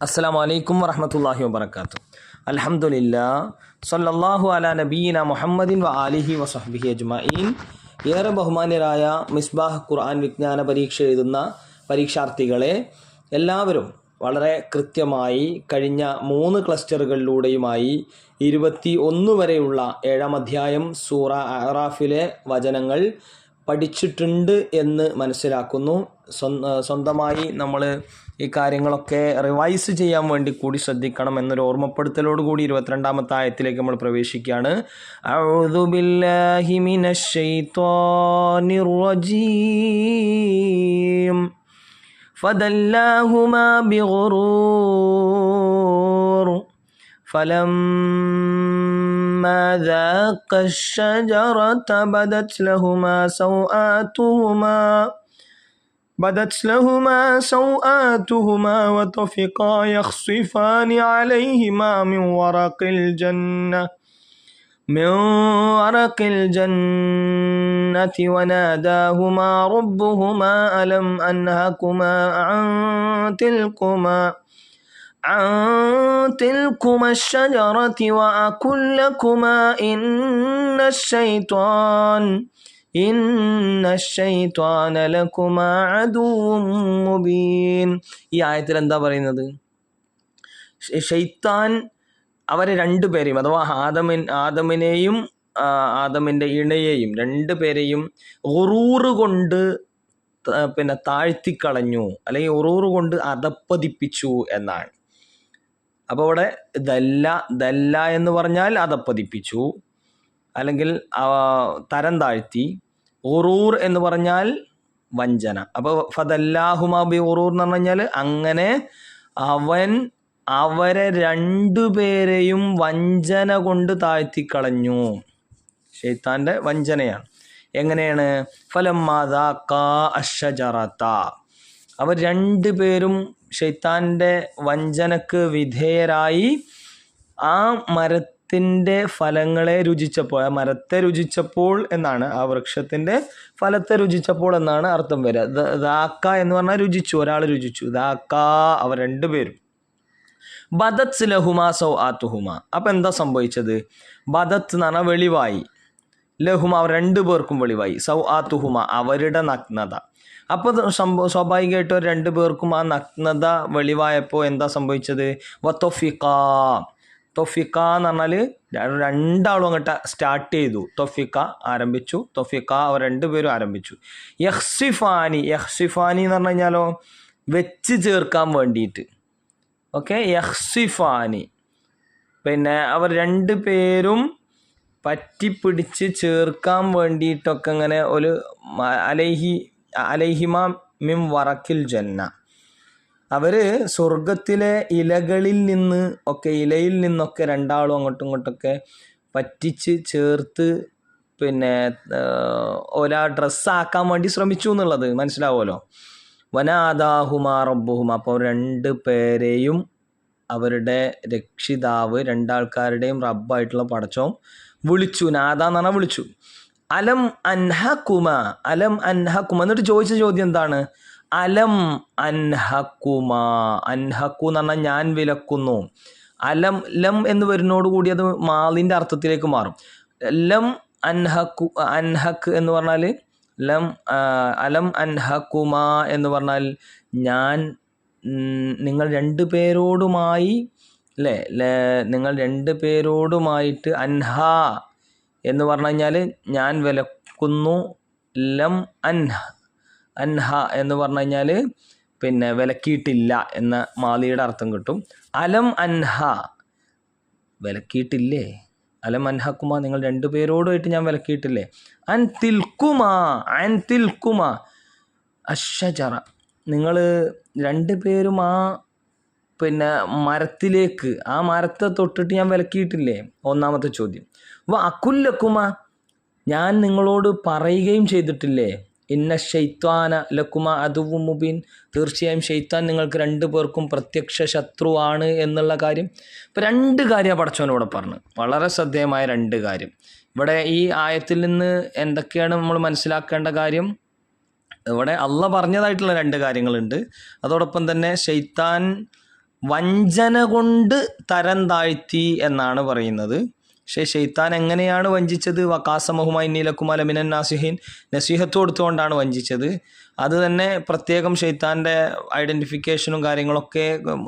അസ്സാം വലൈക്കും വറഹമത്തല്ലാഹി വബർക്കാത്തു അലഹമുല്ലാ സല്ലല്ലാഹു അല നബീന മുഹമ്മദിൻ വ ആലിഹി വസഹബിഹി അജ്മഈൻ. ഏറെ ബഹുമാന്യരായ മിസ്ബാഹ് ഖുർആൻ വിജ്ഞാന പരീക്ഷ എഴുതുന്ന പരീക്ഷാർത്ഥികളെ എല്ലാവരും വളരെ കൃത്യമായി കഴിഞ്ഞ മൂന്ന് ക്ലസ്റ്ററുകളിലൂടെയുമായി ഇരുപത്തി ഒന്ന് വരെയുള്ള ഏഴാം അധ്യായം സൂറ അറാഫിലെ വചനങ്ങൾ പഠിച്ചിട്ടുണ്ട് എന്ന് മനസ്സിലാക്കുന്നു. സ്വന്തമായി നമ്മൾ ഈ കാര്യങ്ങളൊക്കെ റിവൈസ് ചെയ്യാൻ വേണ്ടി കൂടി ശ്രദ്ധിക്കണം എന്നൊരു ഓർമ്മപ്പെടുത്തലോട് കൂടി ഇരുപത്തിരണ്ടാമത്തെ ആയത്തിലേക്ക് നമ്മൾ പ്രവേശിക്കുകയാണ് അഊദു ബില്ലാഹി മിനശ് ശൈത്വാനിർ റജീം فدلاهما بغرور فلما ذاقا الشجرة بدت لهما سوآتهما بدت لهما سوآتهما وطفقا يخصفان عليهما من ورق الجنة من ورق الجنة وناداهما ربهما ألم أنهكما عن تلكما عن تلكما الشجرة وأقل لكما إن الشيطان ഈ ആയത്തിൽ എന്താ പറയുന്നത്? ഷെയ്ത്താൻ അവരെ രണ്ടുപേരെയും അഥവാ ആദമൻ ആദമിനെയും ആദമിന്റെ ഇണയെയും രണ്ടുപേരെയും ഉറൂറ് കൊണ്ട് പിന്നെ താഴ്ത്തിക്കളഞ്ഞു അല്ലെങ്കിൽ ഉറൂറ് കൊണ്ട് അതപ്പതിപ്പിച്ചു എന്നാണ്. അപ്പോൾ അവിടെ ദല്ല ദല്ല എന്ന് പറഞ്ഞാൽ അതപ്പതിപ്പിച്ചു അല്ലെങ്കിൽ തരം താഴ്ത്തി ഉറൂർ എന്ന് പറഞ്ഞാൽ വഞ്ചന. അപ്പോൾ ഫതല്ലാഹുമാബി ഉറൂർ എന്ന് പറഞ്ഞു കഴിഞ്ഞാൽ അങ്ങനെ അവൻ അവരെ രണ്ടുപേരെയും വഞ്ചന കൊണ്ട് താഴ്ത്തിക്കളഞ്ഞു. ഷെയ്ത്താന്റെ വഞ്ചനയാണ്. എങ്ങനെയാണ്? ഫലം മാതാ കാ അഷജറത്ത അവർ രണ്ടുപേരും ഷെയ്ത്താന്റെ വഞ്ചനക്ക് വിധേയരായി ആ മരത്തിന്റെ ഫലങ്ങളെ രുചിച്ചപ്പോൾ മരത്തെ രുചിച്ചപ്പോൾ എന്നാണ് ആ വൃക്ഷത്തിന്റെ ഫലത്തെ രുചിച്ചപ്പോൾ എന്നാണ് അർത്ഥം വരിക. ദാക്ക എന്ന് പറഞ്ഞാൽ രുചിച്ചു ഒരാൾ രുചിച്ചു. ദാക്ക അവർ രണ്ടുപേരും. ബദത് ലഹുമ സൗ ആത്തുഹുമ അപ്പം എന്താ സംഭവിച്ചത്? ബദത്ത് എന്ന് പറഞ്ഞാൽ വെളിവായി. ലഹുമ അവർ രണ്ടു പേർക്കും വെളിവായി. സൗ ആത്തുഹുമ അവരുടെ നഗ്നത. അപ്പോൾ സംഭവം സ്വാഭാവികമായിട്ടും രണ്ടു പേർക്കും ആ നഗ്നത വെളിവായപ്പോൾ എന്താ സംഭവിച്ചത്? വത്തൊഫിക്ക തൊഫിക്ക എന്ന് പറഞ്ഞാൽ രണ്ടാളും അങ്ങോട്ട് സ്റ്റാർട്ട് ചെയ്തു. തൊഫിക്ക ആരംഭിച്ചു. തൊഫിക്ക അവർ രണ്ടുപേരും ആരംഭിച്ചു. യഹ്സിഫാനി യഹ്സിഫാനി എന്ന് പറഞ്ഞു കഴിഞ്ഞാലോ വെച്ച് ചേർക്കാൻ വേണ്ടിയിട്ട്. ഓക്കെ യഹ്സിഫാനി. പിന്നെ അവർ രണ്ട് പേരും പറ്റിപ്പിടിച്ച് ചേർക്കാൻ വേണ്ടിയിട്ടൊക്കെ ഇങ്ങനെ ഒരു അലൈഹി അലൈഹിമ മിം വറക്കിൽ ജന്ന. അവർ സ്വർഗത്തിലെ ഇലകളിൽ നിന്ന് ഒക്കെ ഇലയിൽ നിന്നൊക്കെ രണ്ടാളും അങ്ങോട്ടും ഇങ്ങോട്ടൊക്കെ പറ്റിച്ച് ചേർത്ത് പിന്നെ ഒരാ ഡ്രസ്സാക്കാൻ വേണ്ടി ശ്രമിച്ചു എന്നുള്ളത് മനസ്സിലാവുമല്ലോ. വനാദാഹുമാ റബ്ബുഹുമ. അപ്പോൾ രണ്ട് പേരെയും അവരുടെ രക്ഷിതാവ് രണ്ടാൾക്കാരുടെയും റബ്ബായിട്ടുള്ള പടച്ചോം വിളിച്ചു. നാദ എന്ന് പറഞ്ഞാൽ വിളിച്ചു. അലം അൻഹ കുമ അലം അൻഹ കുമ എന്നിട്ട് ചോദിച്ച ചോദ്യം എന്താണ്? അലം അൻഹക്കുമ. അൻഹക്കു എന്ന് പറഞ്ഞാൽ ഞാൻ വിലക്കുന്നു. അലം ലം എന്ന് വരുന്നോട് കൂടി അത് മാലിന്റെ അർത്ഥത്തിലേക്ക് മാറും. ലം അൻഹക്കു അൻഹക്ക് എന്ന് പറഞ്ഞാൽ ലം അലം അൻഹക്കുമ എന്ന് പറഞ്ഞാൽ ഞാൻ നിങ്ങൾ രണ്ടു പേരോടുമായി അല്ലേ നിങ്ങൾ രണ്ട് പേരോടുമായിട്ട് അൻഹ എന്ന് പറഞ്ഞു കഴിഞ്ഞാൽ ഞാൻ വിലക്കുന്നു ലം അൻഹ അൻഹ എന്ന് പറഞ്ഞു കഴിഞ്ഞാൽ പിന്നെ വിലക്കിയിട്ടില്ല എന്ന മാലിയുടെ അർത്ഥം കിട്ടും. അലം അൻഹ. വിലക്കിയിട്ടില്ലേ? അലം അൻഹക്കുമ നിങ്ങൾ രണ്ടു പേരോടുമായിട്ട് ഞാൻ വിലക്കിയിട്ടില്ലേ? അൻ തിൽക്കുമാ അൻ തിൽക്കുമാ. അഷജറ നിങ്ങൾ രണ്ടുപേരും ആ പിന്നെ മരത്തിലേക്ക് ആ മരത്തെ തൊട്ടിട്ട് ഞാൻ വിലക്കിയിട്ടില്ലേ? ഒന്നാമത്തെ ചോദ്യം. വ അക്കുല്ലക്കുമ ഞാൻ നിങ്ങളോട് പറയുകയും ചെയ്തിട്ടില്ലേ? ഇന്ന ഷെയ്ത്വാന ലക്കുമ അതുവും മുബീൻ. തീർച്ചയായും ഷെയ്ത്താൻ നിങ്ങൾക്ക് രണ്ടു പേർക്കും പ്രത്യക്ഷ ശത്രുവാണ് എന്നുള്ള കാര്യം. ഇപ്പം രണ്ട് കാര്യം പടച്ചവനോട് പറഞ്ഞു. വളരെ ശ്രദ്ധേയമായ രണ്ട് കാര്യം. ഇവിടെ ഈ ആയത്തിൽ നിന്ന് എന്തൊക്കെയാണ് നമ്മൾ മനസ്സിലാക്കേണ്ട കാര്യം? ഇവിടെ അല്ല പറഞ്ഞതായിട്ടുള്ള രണ്ട് കാര്യങ്ങളുണ്ട്. അതോടൊപ്പം തന്നെ ഷെയ്ത്താൻ വഞ്ചന കൊണ്ട് തരം താഴ്ത്തി എന്നാണ് പറയുന്നത്. പക്ഷേ ഷെയ്ത്താൻ എങ്ങനെയാണ് വഞ്ചിച്ചത്? വക്കാസമഹുമായി നീലക്കുമാല മിനൻ നാസിഹീൻ നസീഹത്ത് കൊടുത്തുകൊണ്ടാണ് വഞ്ചിച്ചത്. അത് തന്നെ പ്രത്യേകം ഷെയ്ത്താന്റെ ഐഡന്റിഫിക്കേഷനും കാര്യങ്ങളൊക്കെ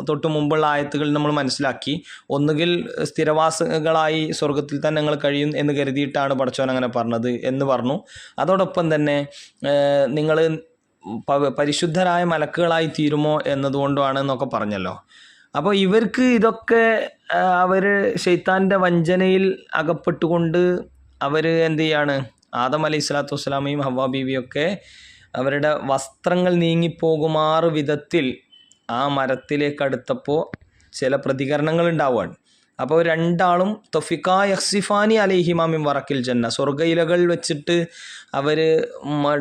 തൊട്ട് മുമ്പുള്ള ആയത്തുകൾ നമ്മൾ മനസ്സിലാക്കി. ഒന്നുകിൽ സ്ഥിരവാസികളായി സ്വർഗത്തിൽ തന്നെ ഞങ്ങൾ കഴിയും എന്ന് കരുതിയിട്ടാണ് പഠിച്ചവൻ അങ്ങനെ പറഞ്ഞത് എന്ന് പറഞ്ഞു. അതോടൊപ്പം തന്നെ നിങ്ങൾ പരിശുദ്ധരായ മലക്കുകളായി തീരുമോ എന്നതുകൊണ്ടാണ് എന്നൊക്കെ പറഞ്ഞല്ലോ. അപ്പോൾ ഇവർക്ക് ഇതൊക്കെ അവർ ഷെയ്ത്താന്റെ വഞ്ചനയിൽ അകപ്പെട്ടുകൊണ്ട് അവർ എന്ത് ചെയ്യാണ്? ആദം അലൈഹി സ്വലാത്തു വസ്സലാമയും ഹവ്വാ ബീവിയൊക്കെ അവരുടെ വസ്ത്രങ്ങൾ നീങ്ങിപ്പോകുമാറ് വിധത്തിൽ ആ മരത്തിലേക്ക് അടുത്തപ്പോൾ ചില പ്രതികരണങ്ങൾ ഉണ്ടാവുകയാണ്. അപ്പോൾ രണ്ടാളും തൊഫിക്ക യഹ്സിഫാനി അലൈഹിമാമിൻ വറക്കിൽ ജന്ന. സ്വർഗയിലകൾ വെച്ചിട്ട് അവർ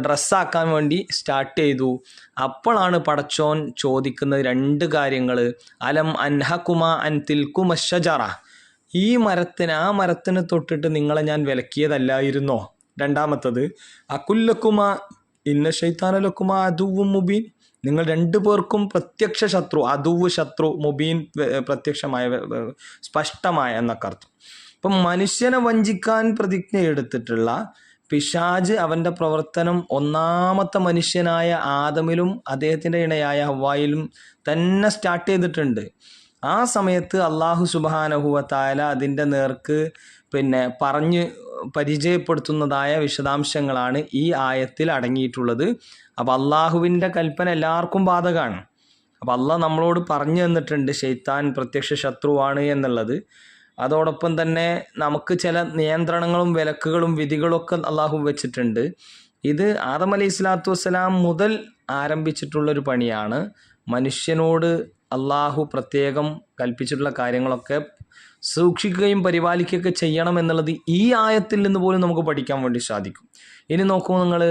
ഡ്രസ്സാക്കാൻ വേണ്ടി സ്റ്റാർട്ട് ചെയ്തു. അപ്പോഴാണ് പടച്ചോൻ ചോദിക്കുന്നത് രണ്ട് കാര്യങ്ങൾ. അലം അൻഹകുമ അൻ തിൽക്കുമ ഷജറ ഈ മരത്തിന് ആ മരത്തിന് തൊട്ടിട്ട് നിങ്ങളെ ഞാൻ വിലക്കിയതല്ലായിരുന്നോ? രണ്ടാമത്തത് അക്കുല്ലക്കുമ ഇന്ന ഷെയ്ത്താനലക്കുമ അതുവും മുബീൻ. നിങ്ങൾ രണ്ടു പേർക്കും പ്രത്യക്ഷ ശത്രു അതുവ് ശത്രു മുബീൻ പ്രത്യക്ഷമായ സ്പഷ്ടമായ എന്നൊക്കെ അർത്ഥം. അപ്പം മനുഷ്യനെ വഞ്ചിക്കാൻ പ്രതിജ്ഞ എടുത്തിട്ടുള്ള പിശാജ് അവന്റെ പ്രവർത്തനം ഒന്നാമത്തെ മനുഷ്യനായ ആദമിലും അദ്ദേഹത്തിന്റെ ഇണയായ ഹവായിലും തന്നെ സ്റ്റാർട്ട് ചെയ്തിട്ടുണ്ട്. ആ സമയത്ത് അള്ളാഹു സുബാനഹുവ താല അതിന്റെ നേർക്ക് പിന്നെ പറഞ്ഞ് പരിചയപ്പെടുത്തുന്നതായ വിശദാംശങ്ങളാണ് ഈ ആയത്തിൽ അടങ്ങിയിട്ടുള്ളത്. അപ്പോൾ അള്ളാഹുവിന്റെ കൽപ്പന എല്ലാവർക്കും ബാധകമാണ് അപ്പോൾ അള്ളാഹ് നമ്മളോട് പറഞ്ഞു തന്നിട്ടുണ്ട് ഷെയ്ത്താൻ പ്രത്യക്ഷ ശത്രുവാണ് എന്നുള്ളത്. അതോടൊപ്പം തന്നെ നമുക്ക് ചില നിയന്ത്രണങ്ങളും വിലക്കുകളും വിധികളൊക്കെ അള്ളാഹു വെച്ചിട്ടുണ്ട്. ഇത് ആദം അലൈഹി സ്വലാത്തു വസ്സലാം മുതൽ ആരംഭിച്ചിട്ടുള്ളൊരു പണിയാണ്. മനുഷ്യനോട് അള്ളാഹു പ്രത്യേകം കൽപ്പിച്ചിട്ടുള്ള കാര്യങ്ങളൊക്കെ സൂക്ഷിക്കുകയും പരിപാലിക്കുകയൊക്കെ ചെയ്യണം എന്നുള്ളത് ഈ ആയത്തിൽ നിന്ന് പോലും നമുക്ക് പഠിക്കാൻ വേണ്ടി സാധിക്കും ഇനി നോക്കൂ നിങ്ങൾ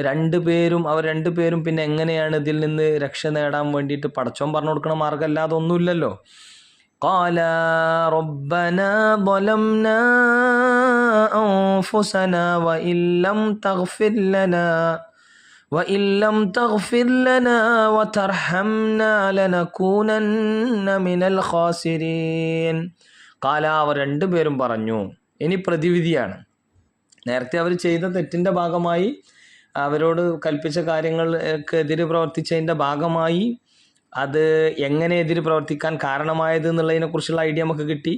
രണ്ട് പേരും അവർ രണ്ട് പേരും പിന്നെ എങ്ങനെയാണ് ഇതിൽ നിന്ന് രക്ഷ നേടാൻ വേണ്ടിയിട്ട് പടച്ചോൻ പറഞ്ഞു കൊടുക്കണ മാർഗം അല്ലാതെ ഒന്നുമില്ലല്ലോ قال ربنا ظلمنا أنفسنا وإن لم تغفر لنا وإن لم تغفر لنا وترحمنا لنكونن من الخاسرين കാല അവർ രണ്ടുപേരും പറഞ്ഞു ഇനി പ്രതിവിധിയാണ്. നേരത്തെ അവർ ചെയ്ത തെറ്റിന്റെ ഭാഗമായി അവരോട് കൽപ്പിച്ച കാര്യങ്ങൾക്കെതിരെ പ്രവർത്തിച്ചതിന്റെ ഭാഗമായി അത് എങ്ങനെ എതിര് പ്രവർത്തിക്കാൻ കാരണമായത് എന്നുള്ളതിനെക്കുറിച്ചുള്ള ഐഡിയ നമുക്ക് കിട്ടി.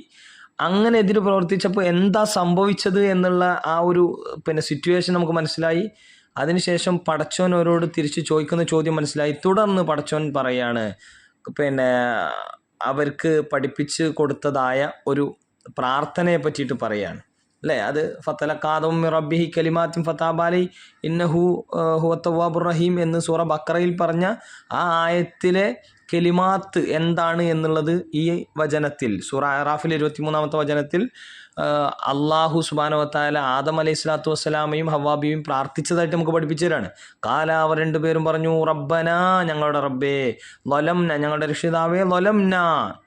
അങ്ങനെ എതിര് പ്രവർത്തിച്ചപ്പോൾ എന്താ സംഭവിച്ചത് എന്നുള്ള ആ ഒരു പിന്നെ സിറ്റുവേഷൻ നമുക്ക് മനസ്സിലായി. അതിനുശേഷം പടച്ചോൻ അവരോട് തിരിച്ച് ചോദിക്കുന്ന ചോദ്യം മനസ്സിലായി. തുടർന്ന് പടച്ചോൻ പറയാണ് പിന്നെ അവർക്ക് പഠിപ്പിച്ച് കൊടുത്തതായ ഒരു പ്രാർത്ഥനയെ പറ്റിയിട്ട് പറയാണ്. അല്ലേ? അത് ഫത്തലക്കാദും റബ്ബിഹി കലിമാത്തും ഫത്താബാലി ഇന്നഹു ഹുവത്തവാബുർ റഹീം എന്ന് സൂറ ബക്കറയിൽ പറഞ്ഞ ആ ആയത്തിലെ കെലിമാത്ത് എന്താണ് എന്നുള്ളത് ഈ വചനത്തിൽ സൂറ അറാഫിൽ ഇരുപത്തിമൂന്നാമത്തെ വചനത്തിൽ അള്ളാഹു സുബാനവത്തായ ആദം അലൈഹി സ്വലാത്തു വസ്സലാമയും ഹവാബിയും പ്രാർത്ഥിച്ചതായിട്ട് നമുക്ക് പഠിപ്പിച്ചു തരാണ്. കാല അവർ രണ്ടുപേരും പറഞ്ഞു റബ്ബന ഞങ്ങളുടെ റബ്ബേ ലൊലംന ഞങ്ങളുടെ രക്ഷിതാവേ ലൊലംന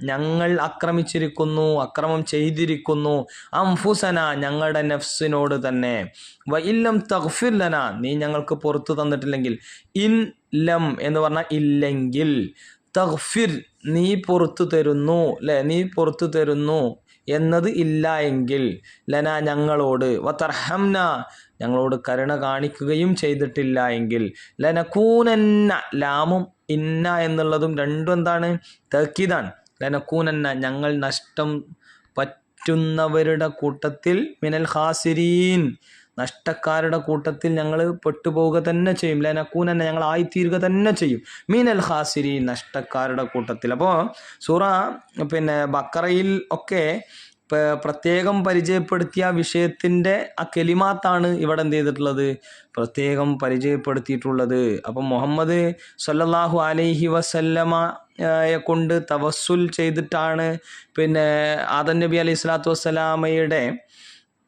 ഞങ്ങൾ അക്രമിച്ചിരിക്കുന്നു അക്രമം ചെയ്തിരിക്കുന്നു അംഫുസന ഞങ്ങളുടെ നഫ്സിനോട് തന്നെ. വഇല്ലം തഗ്ഫിർലന നീ ഞങ്ങൾക്ക് പുറത്തു തന്നിട്ടില്ലെങ്കിൽ ഇൻ ലം എന്ന് പറഞ്ഞാൽ ഇല്ലെങ്കിൽ. തഗ്ഫിർ നീ പുറത്തു തരുന്നു അല്ലെ നീ പുറത്തു തരുന്നു എന്നത് ഇല്ല എങ്കിൽ. ലന ഞങ്ങളോട് വത്തർഹംന ഞങ്ങളോട് കരുണ കാണിക്കുകയും ചെയ്തിട്ടില്ല എങ്കിൽ. ലനക്കൂനന്ന ലാമും ഇന്ന എന്നുള്ളതും രണ്ടും എന്താണ്? തക്കീതാണ് ലനക്കൂനന്ന ഞങ്ങൾ നഷ്ടം പറ്റുന്നവരുടെ കൂട്ടത്തിൽ മിനൽ ഹാസിരീൻ നഷ്ടക്കാരുടെ കൂട്ടത്തിൽ ഞങ്ങൾ പെട്ടുപോവുക തന്നെ ചെയ്യും. ലനക്കൂൻ തന്നെ ഞങ്ങൾ ആയിത്തീരുക തന്നെ ചെയ്യും. മീനൽ ഹാസിരി നഷ്ടക്കാരുടെ കൂട്ടത്തിൽ. അപ്പോൾ സൂറ പിന്നെ ബക്കറയിൽ ഒക്കെ പ്രത്യേകം പരിചയപ്പെടുത്തിയ വിഷയത്തിന്റെ ആ കെലിമാത്താണ് ഇവിടെ എന്ത് ചെയ്തിട്ടുള്ളത്? പ്രത്യേകം പരിചയപ്പെടുത്തിയിട്ടുള്ളത്. അപ്പം മുഹമ്മദ് സല്ലല്ലാഹു അലൈഹി വസല്ലമ കൊണ്ട് തവസ്സുൽ ചെയ്തിട്ടാണ് പിന്നെ ആദൻ നബി അലൈഹി സ്വലാത്തു വസ്സലാമയുടെ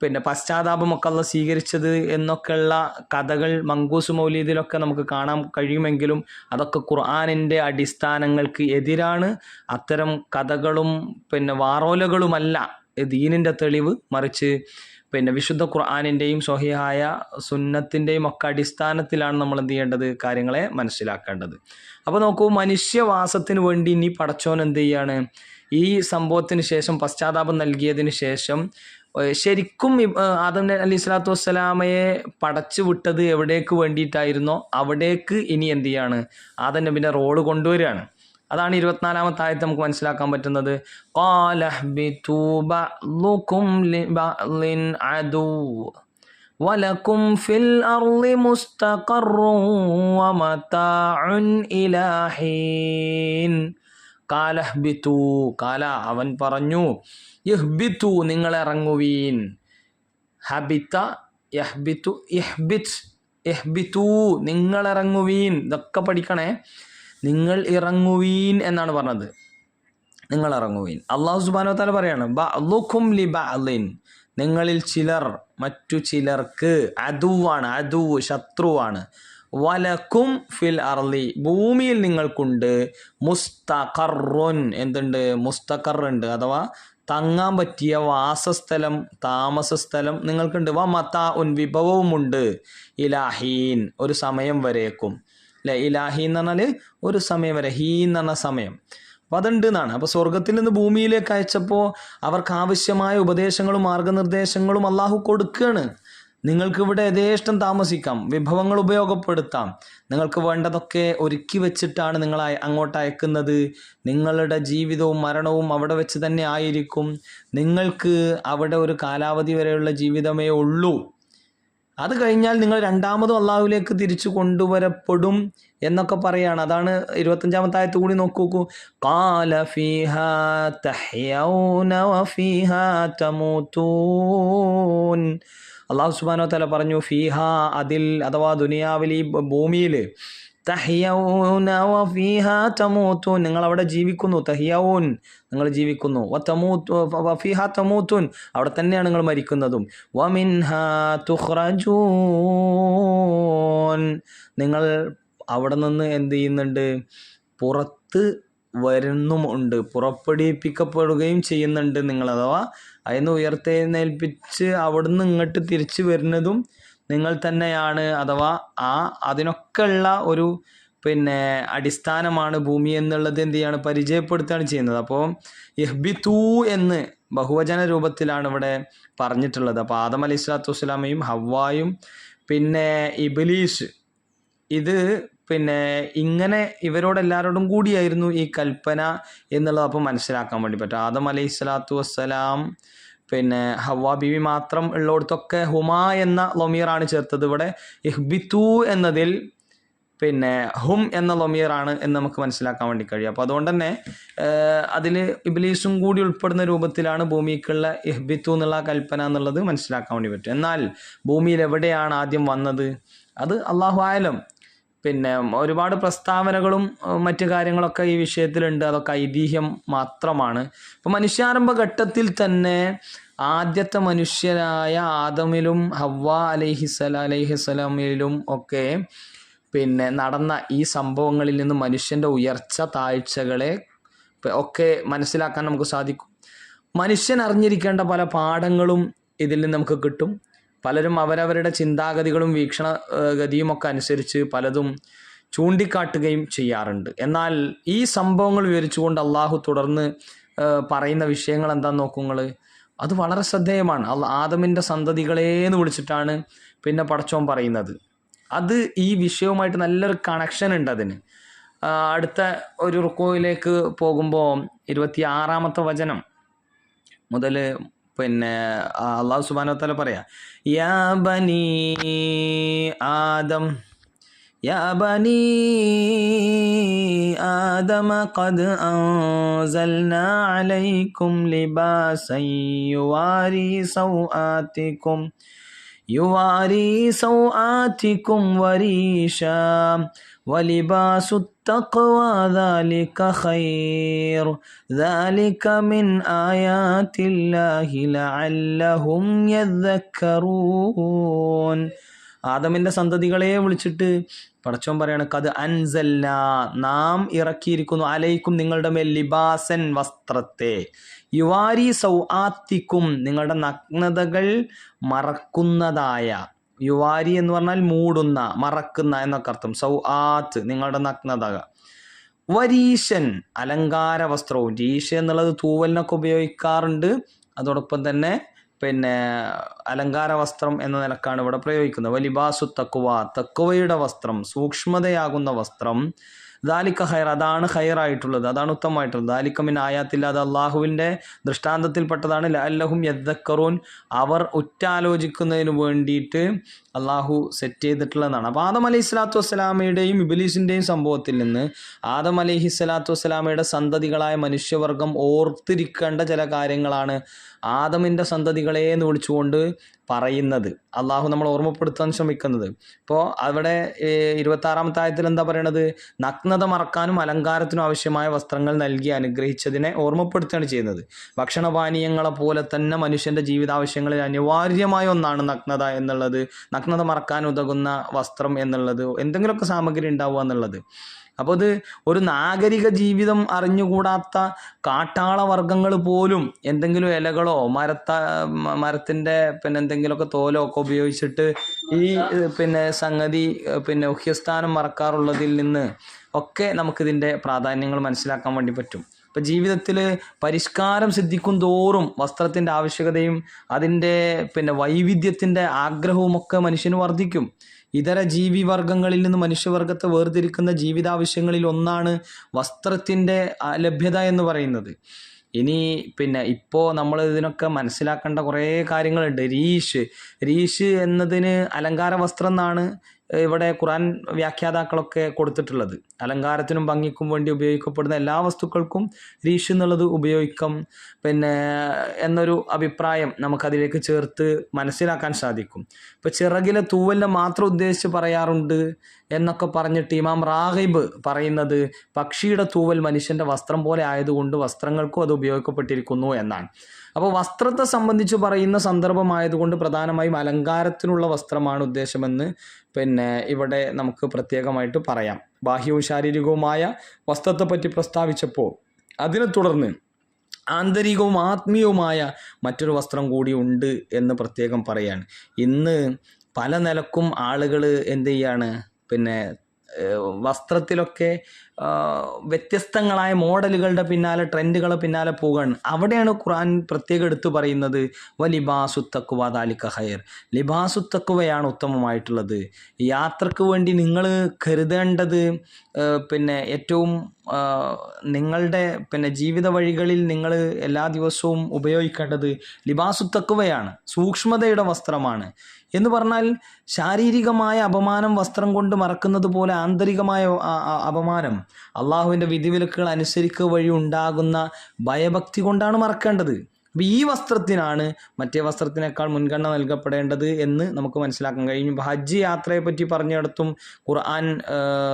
പിന്നെ പശ്ചാത്താപമൊക്കെ അള്ള സ്വീകരിച്ചത് എന്നൊക്കെയുള്ള കഥകൾ മങ്കൂസ് മൗലീദിലൊക്കെ നമുക്ക് കാണാൻ കഴിയുമെങ്കിലും അതൊക്കെ ഖുർആാനിന്റെ അടിസ്ഥാനങ്ങൾക്ക് എതിരാണ്. അത്തരം കഥകളും പിന്നെ വാറോലകളുമല്ല. ദീനിന്റെ തെളിവ് മറിച്ച് പിന്നെ വിശുദ്ധ ഖുർആാനിന്റെയും സ്വഹിയായ സുന്നത്തിന്റെയും ഒക്കെ അടിസ്ഥാനത്തിലാണ് നമ്മൾ എന്ത് ചെയ്യേണ്ടത്? കാര്യങ്ങളെ മനസ്സിലാക്കേണ്ടത്. അപ്പോൾ നോക്കൂ മനുഷ്യവാസത്തിന് വേണ്ടി ഇനി പടച്ചോൻ എന്ത് ചെയ്യാണ്? ഈ സംഭവത്തിന് ശേഷം പശ്ചാത്താപം നൽകിയതിന് ശേഷം ശരിക്കും ഇ- ഏഹ് ആദം ന- അലി സ്വലാത്തു വസ്സലാമയെ പടച്ചു വിട്ടത് എവിടേക്ക് വേണ്ടിയിട്ടായിരുന്നോ അവിടേക്ക് ഇനി എന്ത് ചെയ്യാണ് ആദം നബിൻ്റെ റോള് കൊണ്ടുവരികയാണ് അതാണ് ഇരുപത്തിനാലാമത്തെ ആയത്ത് നമുക്ക് മനസ്സിലാക്കാൻ പറ്റുന്നത് قَالَ اهْبِطُوا بَعْضُكُمْ لِبَعْضٍ عَدُوٌّ وَلَكُمْ فِي الْأَرْضِ مُسْتَقَرٌّ وَمَتَاعٌ إِلَى حِينٍ കാല ഹ്ബിത്തു കാല അവൻ പറഞ്ഞു യഹ്ബിത്തു നിങ്ങൾ ഇറങ്ങുവീൻ. ഹബിത്ത യഹ്ബിത്തു യഹ്ബിത്ത് യഹ്ബിത്തു നിങ്ങൾ ഇറങ്ങുവീൻ. ഇതൊക്കെ പഠിക്കണേ. നിങ്ങൾ ഇറങ്ങുവീൻ എന്നാണ് പറഞ്ഞത്. നിങ്ങൾ ഇറങ്ങുവീൻ. അള്ളാഹു സുബാനോ താല പറയാണ് ബുഖും ലി ബഅ്ളിൻ നിങ്ങളിൽ ചിലർ മറ്റു ചിലർക്ക് അതുവാണ് അതു ശത്രുവാണ്. വലക്കും ഫിൽ അർലി ഭൂമിയിൽ നിങ്ങൾക്കുണ്ട്. മുസ്തഖറുൻ എന്തുണ്ട്? മുസ്തഖറുണ്ട് അഥവാ തങ്ങാൻ പറ്റിയ വാസസ്ഥലം താമസസ്ഥലം നിങ്ങൾക്കുണ്ട്. വ മത്താ ഉൻ വിഭവവുമുണ്ട്. ഇലാഹീൻ ഒരു സമയം വരേക്കും. അല്ലെ ഇലാഹീൻ എന്ന് പറഞ്ഞാൽ ഒരു സമയം വരെ ഹീ എന്ന് പറഞ്ഞ സമയം. അപ്പം അതുണ്ട് എന്നാണ്. അപ്പോൾ സ്വർഗത്തിൽ നിന്ന് ഭൂമിയിലേക്ക് അയച്ചപ്പോൾ അവർക്ക് ആവശ്യമായ ഉപദേശങ്ങളും മാർഗനിർദ്ദേശങ്ങളും അള്ളാഹു കൊടുക്കുകയാണ്. നിങ്ങൾക്ക് ഇവിടെ യഥേഷ്ടം താമസിക്കാം. വിഭവങ്ങൾ ഉപയോഗപ്പെടുത്താം. നിങ്ങൾക്ക് വേണ്ടതൊക്കെ ഒരുക്കി വെച്ചിട്ടാണ് നിങ്ങളെ അങ്ങോട്ട് അയക്കുന്നത്. നിങ്ങളുടെ ജീവിതവും മരണവും അവിടെ വെച്ച് തന്നെ ആയിരിക്കും. നിങ്ങൾക്ക് അവിടെ ഒരു കാലാവധി വരെയുള്ള ജീവിതമേ ഉള്ളൂ. അത് കഴിഞ്ഞാൽ നിങ്ങൾ രണ്ടാമതും അള്ളാഹുലേക്ക് തിരിച്ചു കൊണ്ടുവരപ്പെടും എന്നൊക്കെ പറയാണ്. അതാണ് ഇരുപത്തഞ്ചാമത്തെ ആയത്ത് കൂടി നോക്കൂ. കാല ഫീഹ തഹ്യൗന അള്ളാഹു സുബാനോ തല പറഞ്ഞു ഫീഹ അതിൽ അഥവാ ദുനിയാവിൽ ഈ ഭൂമിയിൽ തഹിയൗന വഫീഹ തമൂത്തുൻ. നിങ്ങൾ അവിടെ ജീവിക്കുന്നു തഹിയൗൻ. നിങ്ങൾ ജീവിക്കുന്നു. വ തമൂത്ത് വഫീഹ തമൂത്തുൻ. അവിടെ തന്നെയാണ് നിങ്ങൾ മരിക്കുന്നതും. വ വമിൻഹ തുഖ്റജൂൻ. നിങ്ങൾ അവിടെ നിന്ന് എന്ത് ചെയ്യുന്നുണ്ട്? പുറത്ത് വരുന്നുമുണ്ട്. പുറപ്പെടുവിപ്പിക്കപ്പെടുകയും ചെയ്യുന്നുണ്ട് നിങ്ങൾ അഥവാ അതിന് ഉയർത്തെഴുന്നേൽപ്പിച്ച് അവിടുന്ന് ഇങ്ങോട്ട് തിരിച്ചു വരുന്നതും നിങ്ങൾ തന്നെയാണ് അഥവാ ആ അതിനൊക്കെ ഉള്ള ഒരു പിന്നെ അടിസ്ഥാനമാണ് ഭൂമി എന്നുള്ളത് എന്ത് ചെയ്യാണ്? പരിചയപ്പെടുത്തുകയാണ് ചെയ്യുന്നത്. അപ്പോൾ ഇഹ്ബിത്തു എന്ന് ബഹുവചന രൂപത്തിലാണ് ഇവിടെ പറഞ്ഞിട്ടുള്ളത്. അപ്പോൾ ആദം അലൈഹി സ്വലാത്തു വസ്സലാമയും ഹവ്വായും പിന്നെ ഇബിലീസ് ഇത് പിന്നെ ഇങ്ങനെ ഇവരോടെല്ലാവരോടും കൂടിയായിരുന്നു ഈ കൽപ്പന എന്നുള്ളത് അപ്പോൾ മനസ്സിലാക്കാൻ വേണ്ടി പറ്റും. ആദം അലൈഹി സ്വലാത്തു വസ്സലാം പിന്നെ ഹവാ ബിവി മാത്രം ഉള്ളിടത്തൊക്കെ ഹുമ എന്ന ലൊമിയറാണ് ചേർത്തത്. ഇവിടെ ഇഹ്ബിത്തു എന്നതിൽ പിന്നെ ഹും എന്ന ലൊമിയറാണ് എന്ന് നമുക്ക് മനസ്സിലാക്കാൻ വേണ്ടി കഴിയും. അപ്പോൾ അതുകൊണ്ട് തന്നെ അതിൽ ഇബിലീസും കൂടി ഉൾപ്പെടുന്ന രൂപത്തിലാണ് ഭൂമിക്കുള്ള ഇഹ്ബിത്തു എന്നുള്ള കൽപ്പന എന്നുള്ളത് മനസ്സിലാക്കാൻ വേണ്ടി പറ്റും. എന്നാൽ ഭൂമിയിൽ എവിടെയാണ് ആദ്യം വന്നത്? അത് അള്ളാഹു ആയാലും പിന്നെ ഒരുപാട് പ്രസ്താവനകളും മറ്റു കാര്യങ്ങളൊക്കെ ഈ വിഷയത്തിലുണ്ട്. അതൊക്കെ ഐതിഹ്യം മാത്രമാണ്. ഇപ്പം മനുഷ്യാരംഭ ഘട്ടത്തിൽ തന്നെ ആദ്യത്തെ മനുഷ്യരായ ആദമിലും ഹവ്വ അലൈഹിസല അലൈഹിസ്സലാമിലും ഒക്കെ പിന്നെ നടന്ന ഈ സംഭവങ്ങളിൽ നിന്ന് മനുഷ്യന്റെ ഉയർച്ച താഴ്ചകളെ ഒക്കെ മനസ്സിലാക്കാൻ നമുക്ക് സാധിക്കും. മനുഷ്യൻ അറിഞ്ഞിരിക്കേണ്ട പല പാഠങ്ങളും ഇതിൽ നിന്ന് നമുക്ക് കിട്ടും. പലരും അവരവരുടെ ചിന്താഗതികളും വീക്ഷണ ഗതിയുമൊക്കെ അനുസരിച്ച് പലതും ചൂണ്ടിക്കാട്ടുകയും ചെയ്യാറുണ്ട്. എന്നാൽ ഈ സംഭവങ്ങൾ വിവരിച്ചുകൊണ്ട് അള്ളാഹു തുടർന്ന് പറയുന്ന വിഷയങ്ങൾ എന്താന്ന് നോക്കുങ്ങൾ അത് വളരെ ശ്രദ്ധേയമാണ്. അല്ല ആദമിന്റെ സന്തതികളേന്ന് വിളിച്ചിട്ടാണ് പിന്നെ പടച്ചോൻ പറയുന്നത്. അത് ഈ വിഷയവുമായിട്ട് നല്ലൊരു കണക്ഷൻ ഉണ്ട് അതിന്. അടുത്ത ഒരു റുക്കോയിലേക്ക് പോകുമ്പോൾ ഇരുപത്തി ആറാമത്തെ വചനം മുതൽ പിന്നെ ആ, അള്ളാഹു സുബാനോ തല പറയാ യാ ബനി ആദം يا بني آدم قد أنزلنا عليكم لباسا يواري سوآتكم يواري سوآتكم وريشا ولباس التقوى ذلك خير ذلك من آيات الله لعلهم يذكرون ആദമിൻ്റെ സന്തതികളെ വിളിച്ചിട്ട് പടച്ചോൻ പറയാണ് കത് അൻസല്ല നാം ഇറക്കിയിരിക്കുന്നു അലയിക്കും നിങ്ങളുടെ മേൽ ലിബാസൻ വസ്ത്രത്തെ യുവാരി സൗആത്തിക്കും നിങ്ങളുടെ നഗ്നതകൾ മറക്കുന്നതായ യുവാരി എന്ന് പറഞ്ഞാൽ മൂടുന്ന മറക്കുന്ന എന്നൊക്കെ അർത്ഥം. സൗ ആത്ത് നിങ്ങളുടെ നഗ്നത. വരീശൻ അലങ്കാര വസ്ത്രവും രീശ എന്നുള്ളത് തൂവലിനൊക്കെ ഉപയോഗിക്കാറുണ്ട്. അതോടൊപ്പം തന്നെ പിന്നെ അലങ്കാര വസ്ത്രം എന്ന നിലക്കാണ് ഇവിടെ പ്രയോഗിക്കുന്നത്. വലിബാസു തക്കുവ തക്കുവയുടെ വസ്ത്രം സൂക്ഷ്മതയാകുന്ന വസ്ത്രം. ദാലിക്ക ഹൈർ അതാണ് ഹൈറായിട്ടുള്ളത് അതാണ് ഉത്തമമായിട്ടുള്ളത്. ദാലിക്കമിൻ ആയാത്തില്ലാതെ അള്ളാഹുവിന്റെ ദൃഷ്ടാന്തത്തിൽപ്പെട്ടതാണ്. ലഅല്ലഹും യദ്ദക്കറൂൻ. അവർ ഉറ്റാലോചിക്കുന്നതിന് വേണ്ടിയിട്ട് അള്ളാഹു സെറ്റ് ചെയ്തിട്ടുള്ളതാണ്. അപ്പോൾ ആദം അലൈഹി സ്വലാത്തു വസ്സലാമയുടെയും ഇബിലീസിന്റെയും സംഭവത്തിൽ നിന്ന് ആദം അലൈഹി സ്വലാത്തു വസ്സലാമയുടെ സന്തതികളായ മനുഷ്യവർഗം ഓർത്തിരിക്കേണ്ട ചില കാര്യങ്ങളാണ് ആദമിന്റെ സന്തതികളെ എന്ന് വിളിച്ചുകൊണ്ട് പറയുന്നത്. അള്ളാഹു നമ്മൾ ഓർമ്മപ്പെടുത്താൻ ശ്രമിക്കുന്നത്. ഇപ്പോൾ അവിടെ ഇരുപത്തി ആറാമത്തെ ആയത്തിൽ എന്താ പറയണത്? നഗ്നത മറക്കാനും അലങ്കാരത്തിനും ആവശ്യമായ വസ്ത്രങ്ങൾ നൽകി അനുഗ്രഹിച്ചതിനെ ഓർമ്മപ്പെടുത്തുകയാണ് ചെയ്യുന്നത്. ഭക്ഷണപാനീയങ്ങളെ പോലെ തന്നെ മനുഷ്യന്റെ ജീവിതാവശ്യങ്ങളിൽ അനിവാര്യമായ ഒന്നാണ് നഗ്നത എന്നുള്ളത്. നഗ്നത മറക്കാൻ ഉതകുന്ന വസ്ത്രം എന്നുള്ളത് എന്തെങ്കിലുമൊക്കെ സാമഗ്രി ഉണ്ടാവുക എന്നുള്ളത്. അപ്പോൾ അത് ഒരു നാഗരിക ജീവിതം അറിഞ്ഞുകൂടാത്ത കാട്ടാള വർഗങ്ങൾ പോലും എന്തെങ്കിലും ഇലകളോ മരത്ത മരത്തിന്റെ പിന്നെ എന്തെങ്കിലുമൊക്കെ തോലോ ഒക്കെ ഉപയോഗിച്ചിട്ട് ഈ പിന്നെ സംഗതി പിന്നെ ഉഹ്യസ്ഥാനം മറക്കാറുള്ളതിൽ നിന്ന് ഒക്കെ നമുക്കിതിന്റെ പ്രാധാന്യങ്ങൾ മനസ്സിലാക്കാൻ വേണ്ടി പറ്റും. ഇപ്പം ജീവിതത്തിൽ പരിഷ്കാരം സിദ്ധിക്കും തോറും വസ്ത്രത്തിന്റെ ആവശ്യകതയും അതിന്റെ പിന്നെ വൈവിധ്യത്തിന്റെ ആഗ്രഹവുമൊക്കെ മനുഷ്യന് വർദ്ധിക്കും. ഇതര ജീവിവർഗങ്ങളിൽ നിന്ന് മനുഷ്യവർഗത്തെ വേർതിരിക്കുന്ന ജീവിതാവശ്യങ്ങളിൽ ഒന്നാണ് വസ്ത്രത്തിന്റെ ലഭ്യത എന്ന് പറയുന്നത്. ഇനി പിന്നെ ഇപ്പോൾ നമ്മൾ ഇതിനൊക്കെ മനസ്സിലാക്കേണ്ട കുറേ കാര്യങ്ങളുണ്ട്. രീഷ്. രീഷ് എന്നതിന് അലങ്കാര വസ്ത്രം എന്നാണ് ഇവിടെ ഖുറാൻ വ്യാഖ്യാതാക്കളൊക്കെ കൊടുത്തിട്ടുള്ളത്. അലങ്കാരത്തിനും ഭംഗിക്കും വേണ്ടി ഉപയോഗിക്കപ്പെടുന്ന എല്ലാ വസ്തുക്കൾക്കും രീഷ് എന്നുള്ളത് ഉപയോഗിക്കും. പിന്നെ എന്നൊരു അഭിപ്രായം നമുക്കതിലേക്ക് ചേർത്ത് മനസ്സിലാക്കാൻ സാധിക്കും. ഇപ്പോൾ ചിറകിലെ തൂവലിനെ മാത്രം ഉദ്ദേശിച്ച് പറയാറുണ്ട് എന്നൊക്കെ പറഞ്ഞിട്ട് ഇമാം റാഹിബ് പറയുന്നത് പക്ഷിയുടെ തൂവൽ മനുഷ്യന്റെ വസ്ത്രം പോലെ ആയതുകൊണ്ട് വസ്ത്രങ്ങൾക്കും അത് ഉപയോഗിക്കപ്പെട്ടിരിക്കുന്നു എന്നാണ്. അപ്പോൾ വസ്ത്രത്തെ സംബന്ധിച്ച് പറയുന്ന സന്ദർഭമായതുകൊണ്ട് പ്രധാനമായും അലങ്കാരത്തിനുള്ള വസ്ത്രമാണ് ഉദ്ദേശമെന്ന് പിന്നെ ഇവിടെ നമുക്ക് പ്രത്യേകമായിട്ട് പറയാം. ബാഹ്യവും ശാരീരികവുമായ വസ്ത്രത്തെപ്പറ്റി പ്രസ്താവിച്ചപ്പോൾ അതിനെ തുടർന്ന് ആന്തരികവും ആത്മീയവുമായ മറ്റൊരു വസ്ത്രം കൂടി ഉണ്ട് എന്ന് പ്രത്യേകം പറയാണ്. ഇന്ന് പല നിലക്കും ആളുകൾ എന്ത് ചെയ്യാണ്? പിന്നെ വസ്ത്രത്തിലൊക്കെ വ്യത്യസ്തങ്ങളായ മോഡലുകളുടെ പിന്നാലെ ട്രെൻഡുകളെ പിന്നാലെ പോവുകയാണ് അവിടെയാണ് ഖുറാൻ പ്രത്യേകം എടുത്തു പറയുന്നത് വ ലിബാസു തക്കുവ ദാലിക്ക ഹയർ ലിബാസു തക്കുവയാണ് ഉത്തമമായിട്ടുള്ളത്. യാത്രയ്ക്ക് വേണ്ടി നിങ്ങൾ കരുതേണ്ടത് പിന്നെ ഏറ്റവും നിങ്ങളുടെ പിന്നെ ജീവിത വഴികളിൽ നിങ്ങൾ എല്ലാ ദിവസവും ഉപയോഗിക്കേണ്ടത് ലിബാസു തക്കുവയാണ് സൂക്ഷ്മതയുടെ വസ്ത്രമാണ്. എന്ന് പറഞ്ഞാൽ ശാരീരികമായ അപമാനം വസ്ത്രം കൊണ്ട് മറക്കുന്നത് പോലെ ആന്തരികമായ അപമാനം. അള്ളാഹുവിന്റെ വിധിവിലക്കുകൾ അനുസരിക്കുക വഴി ഉണ്ടാകുന്ന ഭയഭക്തി കൊണ്ടാണ് മറക്കേണ്ടത്. അപ്പോൾ ഈ വസ്ത്രത്തിനാണ് മറ്റേ വസ്ത്രത്തിനേക്കാൾ മുൻഗണന നൽകപ്പെടേണ്ടത് എന്ന് നമുക്ക് മനസ്സിലാക്കാൻ കഴിയും. ഹജ്ജ് യാത്രയെ പറ്റി പറഞ്ഞിടത്തും ഖുർആൻ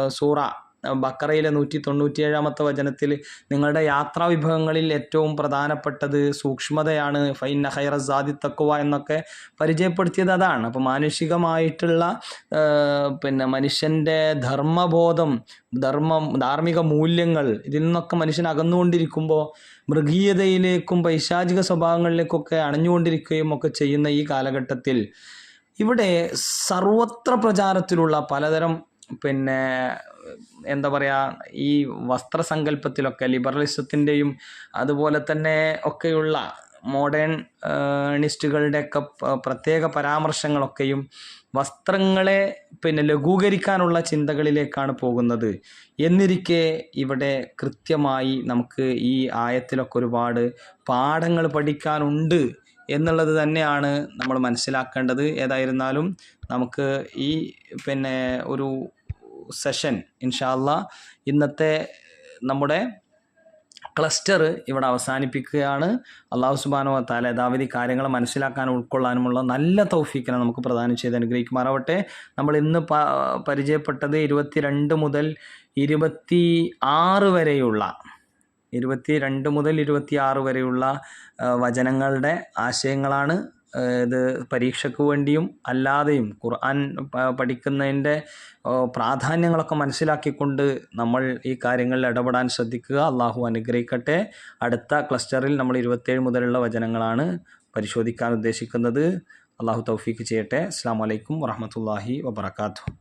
സൂറ ബക്കറയിലെ നൂറ്റി തൊണ്ണൂറ്റിയേഴാമത്തെ വചനത്തിൽ നിങ്ങളുടെ യാത്രാ വിഭവങ്ങളിൽ ഏറ്റവും പ്രധാനപ്പെട്ടത് സൂക്ഷ്മതയാണ്. ഫൈന ഹൈറസാദി തക്കുവ എന്നൊക്കെ പരിചയപ്പെടുത്തിയത് അതാണ്. അപ്പോൾ മാനുഷികമായിട്ടുള്ള പിന്നെ മനുഷ്യന്റെ ധർമ്മബോധം ധർമ്മം ധാർമ്മിക മൂല്യങ്ങൾ ഇതിൽ നിന്നൊക്കെ മനുഷ്യൻ അകന്നുകൊണ്ടിരിക്കുമ്പോൾ മൃഗീയതയിലേക്കും പൈശാചിക സ്വഭാവങ്ങളിലേക്കൊക്കെ അണഞ്ഞുകൊണ്ടിരിക്കുകയും ഒക്കെ ചെയ്യുന്ന ഈ കാലഘട്ടത്തിൽ ഇവിടെ സർവത്ര പ്രചാരത്തിലുള്ള പലതരം പിന്നെ എന്താ പറയുക ഈ വസ്ത്രസങ്കല്പത്തിലൊക്കെ ലിബറലിസത്തിന്റെയും അതുപോലെ തന്നെ ഒക്കെയുള്ള മോഡേൺ ണിസ്റ്റുകളുടെയൊക്കെ പ്രത്യേക പരാമർശങ്ങളൊക്കെയും വസ്ത്രങ്ങളെ പിന്നെ ലഘൂകരിക്കാനുള്ള ചിന്തകളിലേക്കാണ് പോകുന്നത്. എന്നിരിക്കെ ഇവിടെ കൃത്യമായി നമുക്ക് ഈ ആയത്തിലൊക്കെ ഒരുപാട് പാഠങ്ങൾ പഠിക്കാനുണ്ട് എന്നുള്ളത് തന്നെയാണ് നമ്മൾ മനസ്സിലാക്കേണ്ടത്. ഏതായിരുന്നാലും നമുക്ക് ഈ പിന്നെ ഒരു സെഷൻ ഇൻഷാല്ല ഇന്നത്തെ നമ്മുടെ ക്ലസ്റ്റർ ഇവിടെ അവസാനിപ്പിക്കുകയാണ്. അള്ളാഹു സുബാനോ താല യഥാവിധി കാര്യങ്ങൾ മനസ്സിലാക്കാനും ഉൾക്കൊള്ളാനുമുള്ള നല്ല തൗഫീക്കിനെ നമുക്ക് പ്രദാനം ചെയ്ത് അനുഗ്രഹിക്കുമാറാവട്ടെ. നമ്മൾ ഇന്ന് പരിചയപ്പെട്ടത് ഇരുപത്തിരണ്ട് മുതൽ ഇരുപത്തി ആറ് വരെയുള്ള ഇരുപത്തി രണ്ട് മുതൽ ഇരുപത്തി ആറ് വരെയുള്ള വചനങ്ങളുടെ ആശയങ്ങളാണ്. ഇത് പരീക്ഷയ്ക്ക് വേണ്ടിയും അല്ലാതെയും ഖുർആൻ പഠിക്കുന്നതിന്റെ പ്രാധാന്യങ്ങളൊക്കെ മനസ്സിലാക്കിക്കൊണ്ട് നമ്മൾ ഈ കാര്യങ്ങളിൽ ഇടപെടാൻ ശ്രദ്ധിക്കുക. അള്ളാഹു അനുഗ്രഹിക്കട്ടെ. അടുത്ത ക്ലസ്റ്ററിൽ നമ്മൾ ഇരുപത്തേഴ് മുതലുള്ള വചനങ്ങളാണ് പരിശോധിക്കാൻ ഉദ്ദേശിക്കുന്നത്. അള്ളാഹു തൗഫീക്ക് ചെയ്യട്ടെ. അസ്സാം വലൈക്കും വറഹമത്തല്ലാഹി വബർക്കാത്തു